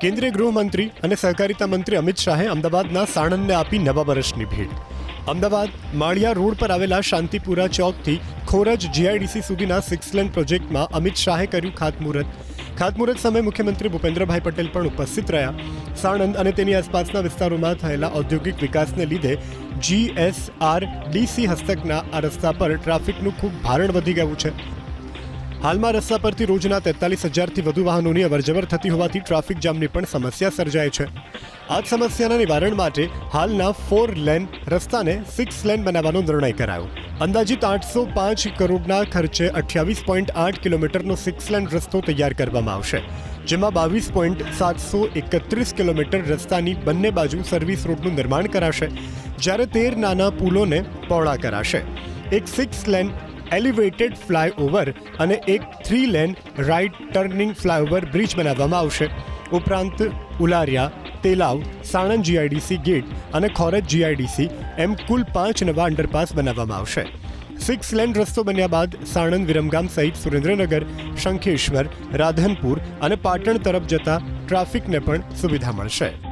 કેન્દ્રીય ગૃહમંત્રી અને સહકારિતા મંત્રી અમિત શાહે અમદાવાદના સાણંદને આપી નવા વર્ષની ભેટ. અમદાવાદ માળિયા રોડ પર આવેલા શાંતિપુરા ચોકથી ખોરજ જીઆઈડીસી સુધીના સિક્સ લેન પ્રોજેક્ટમાં અમિત શાહે કર્યું ખાતમુહૂર્ત. ખાતમુહૂર્ત સમયે મુખ્યમંત્રી ભૂપેન્દ્રભાઈ પટેલ પણ ઉપસ્થિત રહ્યા. સાણંદ અને તેની આસપાસના વિસ્તારોમાં થયેલા ઔદ્યોગિક વિકાસને લીધે જીએસઆરડીસી હસ્તકના આ રસ્તા પર ટ્રાફિકનું ખૂબ ભારણ વધી ગયું છે. હાલમાં રસ્તા પરથી રોજના તેતાલીસ હજારથી વધુ વાહનોની અવરજવર થતી હોવાથી ટ્રાફિક જામની પણ સમસ્યા સર્જાય છે. આ સમસ્યાના નિવારણ માટે હાલના ફોર લેન રસ્તાને સિક્સ લેન બનાવવાનો નિર્ણય કરાયો. અંદાજિત આઠસો પાંચ કરોડના ખર્ચે અઠ્યાવીસ પોઈન્ટ આઠ કિલોમીટરનો સિક્સ લેન રસ્તો તૈયાર કરવામાં આવશે, જેમાં બાવીસ પોઈન્ટ સાતસો એકત્રીસ કિલોમીટર રસ્તાની બંને બાજુ સર્વિસ રોડનું નિર્માણ કરાશે, જ્યારે તેર નાના પુલોને પહોળા કરાશે. એક સિક્સ લેન એલિવેટેડ ફ્લાયઓવર અને એક three lane right turning flyover bridge બનાવવામાં આવશે. ઉપરાંત, Ulariya, Telav, Sanand G I D C gate અને Khoraj G I D C એમ કુલ પાંચ નવા અંડરપાસ બનાવવામાં આવશે. સિક્સ લેન રસ્તો બન્યા બાદ સાણંદ વિરમગામ સહિત સુરેન્દ્રનગર, શંખેશ્વર, રાધનપુર અને પાટણ તરફ જતા ટ્રાફિકને પણ સુવિધા મળશે.